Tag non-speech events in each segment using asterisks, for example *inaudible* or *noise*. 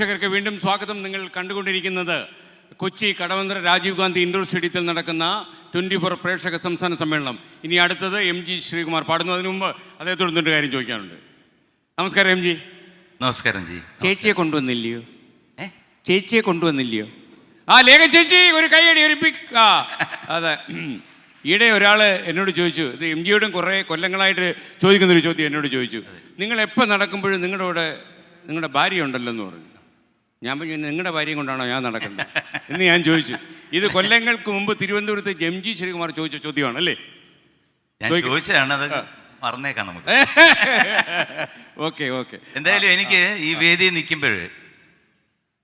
പ്രേക്ഷകർക്ക് വീണ്ടും സ്വാഗതം നിങ്ങൾ കണ്ടുകൊണ്ടിരിക്കുന്നത് കൊച്ചി കടവന്ത്ര രാജീവ് ഗാന്ധി ഇൻഡോർ സ്റ്റേഡിയത്തിൽ നടക്കുന്ന ട്വന്റി ഫോർ പ്രേക്ഷക സംസ്ഥാന സമ്മേളനം. ഇനി അടുത്തത് എം ജി ശ്രീകുമാർ പാടുന്നു. അതിനു മുമ്പ് അദ്ദേഹത്തോട് രണ്ട് കാര്യം ചോദിക്കാനുണ്ട്. നമസ്കാരം എം ജി. നമസ്കാരം ജി. ചേച്ചിയെ കൊണ്ടുവന്നില്ലയോ? ഏ? ചേച്ചിയെ കൊണ്ടുവന്നില്ലയോ? ആ ലേഖ ചേച്ചി ഒരു കൈയടി ഒരു പിക് ആ അതെ. ഈയിടെ ഒരാൾ എന്നോട് ചോദിച്ചു. ഇത് എം ജിയോടും കുറേ കൊല്ലങ്ങളായിട്ട് ചോദിക്കുന്നൊരു ചോദ്യം എന്നോട് ചോദിച്ചു. നിങ്ങൾ എപ്പോൾ നടക്കുമ്പോഴും നിങ്ങളുടെ കൂടെ നിങ്ങളുടെ ഭാര്യ ഉണ്ടല്ലോ എന്ന് പറഞ്ഞു. ഞാൻ പറഞ്ഞു നിങ്ങളുടെ ഭാര്യയും കൊണ്ടാണോ ഞാൻ നടക്കുന്നത്? എന്ന് ഞാൻ ചോദിച്ചു. ഇത് കൊല്ലങ്ങൾക്ക് മുമ്പ് തിരുവനന്തപുരത്ത് എം ജി ശ്രീകുമാർ ചോദിച്ച ചോദ്യമാണ് അല്ലേ? ഞാൻ ചോദിച്ചതാണ് അത് മറന്നേക്കാം നമുക്ക്. *laughs* Okay okay. എന്തായാലും എനിക്ക് ഈ വേദി നിൽക്കുമ്പോൾ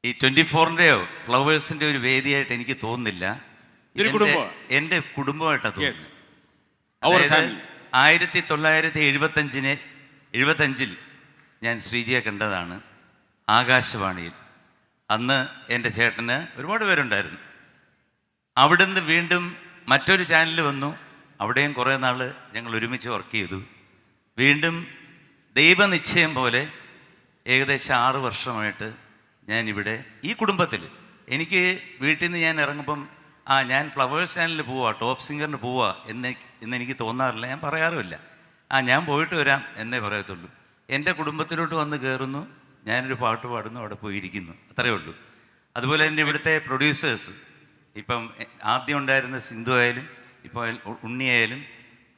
ഈ ട്വന്റി ഫോറിന്റെയോ ഫ്ലവേഴ്സിന്റെ ഒരു വേദിയായിട്ട് എനിക്ക് തോന്നുന്നില്ല. എന്റെ കുടുംബമായിട്ടാണ്. തോന്നുന്നത്. ആയിരത്തി തൊള്ളായിരത്തി എഴുപത്തഞ്ചിന് എഴുപത്തഞ്ചിൽ ഞാൻ ശ്രീജിയെ കണ്ടതാണ് ആകാശവാണിയിൽ. അന്ന് എന്റെ ചേട്ടന് ഒരുപാട് പേരുണ്ടായിരുന്നു. അവിടുന്ന് വീണ്ടും മറ്റൊരു ചാനൽ വന്നു. അവിടെയും കുറേ നാൾ ഞങ്ങൾ ഒരുമിച്ച് വർക്ക് ചെയ്തു. വീണ്ടും ദൈവനിശ്ചയം പോലെ ഏകദേശം ആറ് വർഷമായിട്ട് ഞാനിവിടെ ഈ കുടുംബത്തിൽ. എനിക്ക് വീട്ടിൽ നിന്ന് ഞാൻ ഇറങ്ങുമ്പം ആ ഞാൻ ഫ്ലവേഴ്സ് ചാനലിൽ പോവാ ടോപ്പ് സിംഗറിന് പോവാ എന്ന് എന്നെനിക്ക് തോന്നാറില്ല. ഞാൻ പറയാറുമില്ല. ആ ഞാൻ പോയിട്ട് വരാം എന്നേ പറയത്തുള്ളൂ. എന്റെ കുടുംബത്തിലോട്ട് വന്ന് കയറുന്നു ഞാനൊരു പാട്ട് പാടുന്നു അവിടെ പോയിരിക്കുന്നു. അത്രയേ ഉള്ളൂ. അതുപോലെ തന്നെ ഇവിടുത്തെ പ്രൊഡ്യൂസേഴ്സ് ഇപ്പം ആദ്യം ഉണ്ടായിരുന്ന സിന്ധു ആയാലും ഇപ്പോൾ ഉണ്ണിയായാലും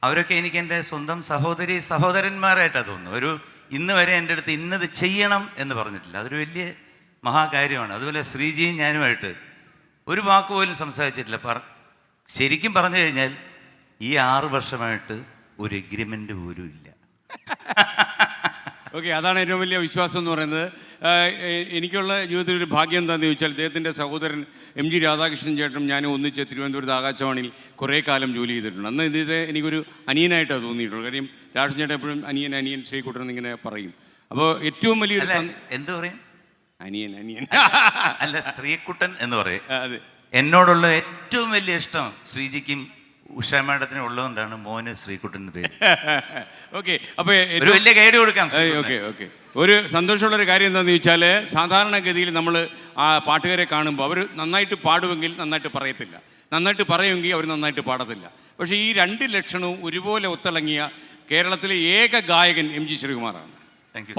അവരൊക്കെ എനിക്ക് എന്റെ സ്വന്തം സഹോദരി സഹോദരന്മാരായിട്ടാണ് തോന്നുന്നത്. ഒരു ഇന്ന് വരെ എന്റെ അടുത്ത് ഇന്നത് ചെയ്യണം എന്ന് പറഞ്ഞിട്ടില്ല. അതൊരു വലിയ മഹാകാര്യമാണ്. അതുപോലെ ശ്രീജിയും ഞാനുമായിട്ട് ഒരു വാക്ക് പോലും സംസാരിച്ചിട്ടില്ല. പറ ശരിക്കും പറഞ്ഞു കഴിഞ്ഞാൽ ഈ ആറ് വർഷമായിട്ട് ഒരു എഗ്രിമെന്റ് പോലും ഇല്ല. ഓക്കെ അതാണ് ഏറ്റവും വലിയ വിശ്വാസം എന്ന് പറയുന്നത്. എനിക്കുള്ള ജീവിതത്തിൽ ഒരു ഭാഗ്യം എന്താണെന്ന് ചോദിച്ചാൽ അദ്ദേഹത്തിന്റെ സഹോദരൻ എം ജി രാധാകൃഷ്ണൻ ചേട്ടനും ഞാനും ഒന്നിച്ച് തിരുവനന്തപുരത്ത് ആകാശവാണിയിൽ കുറേ കാലം ജോലി ചെയ്തിട്ടുണ്ട്. അന്ന് ഇത് എനിക്കൊരു അനിയനായിട്ടാണ് തോന്നിയിട്ടുള്ളത്. കാര്യം രാധാകൃഷ്ണൻ ചേട്ടൻ എപ്പോഴും അനിയൻ അനിയൻ ശ്രീകുട്ടൻ ഇങ്ങനെ പറയും. അപ്പോൾ ഏറ്റവും വലിയൊരു എന്ത് പറയും? അനിയൻ അനിയൻ. അല്ല ശ്രീകുട്ടൻ എന്ന് പറയും. അതെ. എന്നോടുള്ള ഏറ്റവും വലിയ ഇഷ്ടം ശ്രീജിക്കും ഉഷ മാഡത്തിനും ഉള്ളതുകൊണ്ടാണ് മോന് ശ്രീകുട്ടന്റെ പേര്. *laughs* ഓക്കെ അപ്പോൾ ഒരു വലിയ ഗൈഡ് കൊടുക്കാം ഓക്കെ ഓക്കെ ഒരു സന്തോഷമുള്ള ഒരു കാര്യം എന്താണെന്ന് ചോദിച്ചാൽ സാധാരണഗതിയിൽ നമ്മൾ ആ പാട്ടുകാരെ കാണുമ്പോൾ അവർ നന്നായിട്ട് പാടുമെങ്കിൽ നന്നായിട്ട് പറയത്തില്ല. നന്നായിട്ട് പറയുമെങ്കിൽ അവർ നന്നായിട്ട് പാടത്തില്ല. പക്ഷേ ഈ രണ്ട് ലക്ഷണവും ഒരുപോലെ ഒത്തിളങ്ങിയ കേരളത്തിലെ ഏക ഗായകൻ എം ജി ശ്രീകുമാറാണ്.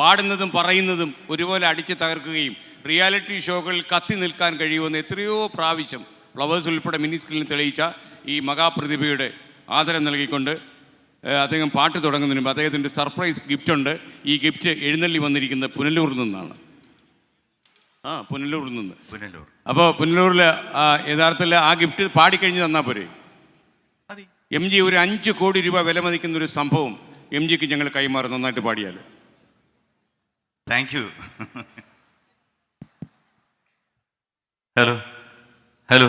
പാടുന്നതും പറയുന്നതും ഒരുപോലെ അടിച്ചു തകർക്കുകയും റിയാലിറ്റി ഷോകളിൽ കത്തി നിൽക്കാൻ കഴിയുമെന്ന് എത്രയോ പ്രാവശ്യം ഫ്ലവേഴ്സ് ഉൾപ്പെടെ മിനി സ്ക്രീനിൽ തെളിയിച്ച ഈ മഹാപ്രതിഭയുടെ ആദരം നൽകിക്കൊണ്ട് അദ്ദേഹം പാട്ട് തുടങ്ങുന്നതിന് മുമ്പ് അദ്ദേഹത്തിന്റെ സർപ്രൈസ് ഗിഫ്റ്റ് ഉണ്ട്. ഈ ഗിഫ്റ്റ് എഴുന്നള്ളി വന്നിരിക്കുന്നത് പുനലൂരിൽ നിന്നാണ്. ആ പുനലൂരിൽ നിന്ന്. പുനലൂർ. അപ്പോൾ പുനലൂരിൽ യഥാർത്ഥത്തിൽ ആ ഗിഫ്റ്റ് പാടിക്കഴിഞ്ഞ് തന്നാൽ പോരെ? എം ജി ഒരു അഞ്ച് കോടി രൂപ വില മതിക്കുന്ന ഒരു സംഭവം എം ജിക്ക് ഞങ്ങൾ കൈമാറും നന്നായിട്ട് പാടിയാൽ. Thank you hello hello.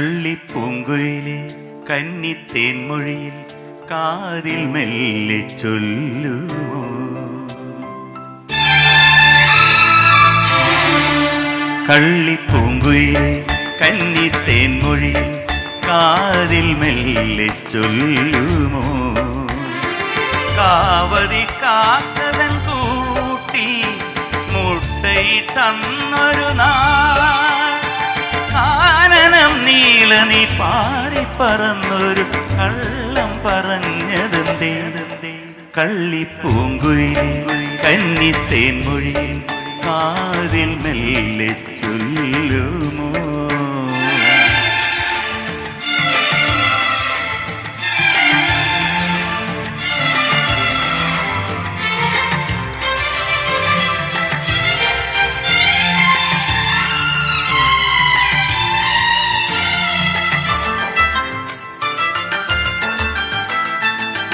കള്ളിപ്പൂങ്കുയിലെ കന്നിത്തേൻമൊഴിയിൽ കാതിൽ മെല്ലെ ചൊല്ലുമോ കള്ളിപ്പൂങ്കുയിലെ കന്നിത്തേൻമൊഴിയിൽ കാതിൽ മെല്ലെ ചൊല്ലുമോ? കാവതി കാത്തതൻ കൂട്ടി മുട്ടയി തന്നൊരു നാനനം നീള നീ പാറി പറന്നൊരു കള്ളം പറഞ്ഞതെന്തേ? കള്ളിപ്പൂങ്കുയിലെ കന്നിത്തേൻമൊഴിയിൽ കാതിൽ മെല്ലെ ചൊല്ലുമോ?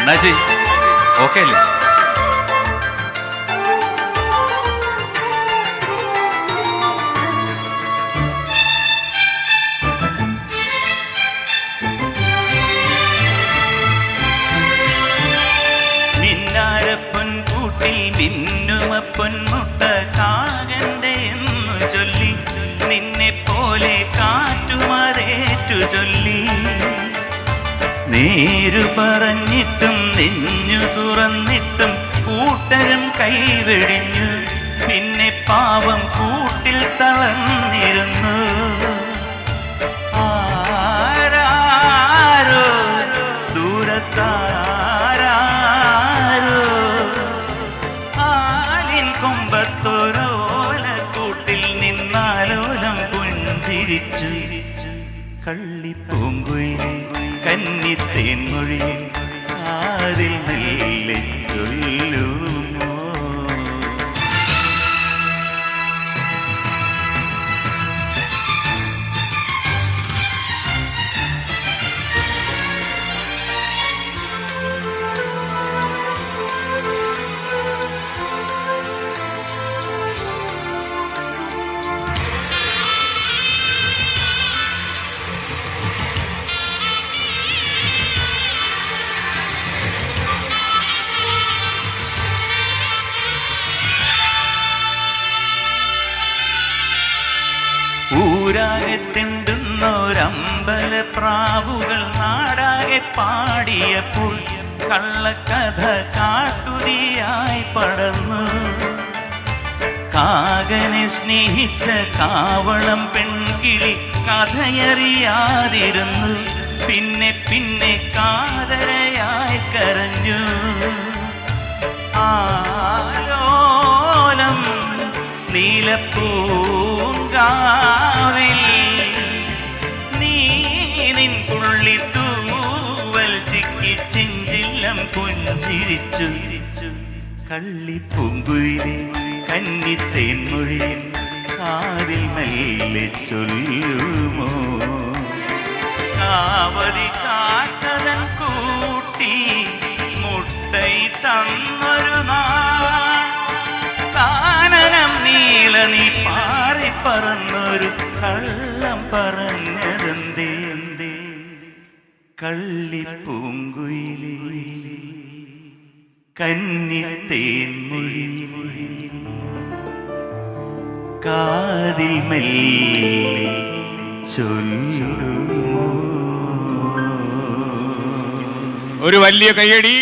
എന്നാ ചെയ് ഓക്കെ അല്ലേ? കൂട്ടിൽ മിന്നുമ പൊന്മുട്ട കാകന്റെ എന്നു ചൊല്ലി. നിന്നെ പോലെ കാറ്റുമതേ തെറ്റു ചൊല്ലി. നേരു പറഞ്ഞിട്ടും നെഞ്ഞു തുറന്നിട്ടും കൂട്ടരും കൈവെടിഞ്ഞു. പിന്നെ പാവം കൂട്ടിൽ തളർന്നിരുന്നു. ആരാരോ ആലിൻ കള്ളിപ്പൂങ്കുയിലെ കന്നിത്തേൻ മൊഴിയിൽ ആരിൽ മെല്ലെ ഊരാകെ തെണ്ടുന്നൊരമ്പല പ്രാവുകൾ നാടാകെ പാടിയപ്പോൾ കള്ളക്കഥ കാട്ടുതിയായി പടന്നു കാകനെ സ്നേഹിച്ച കാവളം പെൺകിളി കഥയറിയാതിരുന്നു. പിന്നെ പിന്നെ കാതരയായി കരഞ്ഞു. ആലോലം നീലപ്പൂങ്കാവിൽ പുഞ്ചിരിച്ചു കള്ളിപ്പൂങ്കുയിലെ കന്നിത്തേൻ മൊഴിയിൽ കാതിൽ മെല്ലെ ചൊല്ലുമോ? കാവതി കാട്ടതൻ കൂട്ടി മുട്ടൈ തന്നൊരു നാൾ. നീല നീ പാറി പറന്നൊരു കള്ളം പറഞ്ഞതെന്തേ? കള്ളിപ്പൂങ്കുയിലേ കന്നിത്തേൻ കാതിൽ മെല്ലെ ചൊല്ലു ഒരു വലിയ കയ്യടി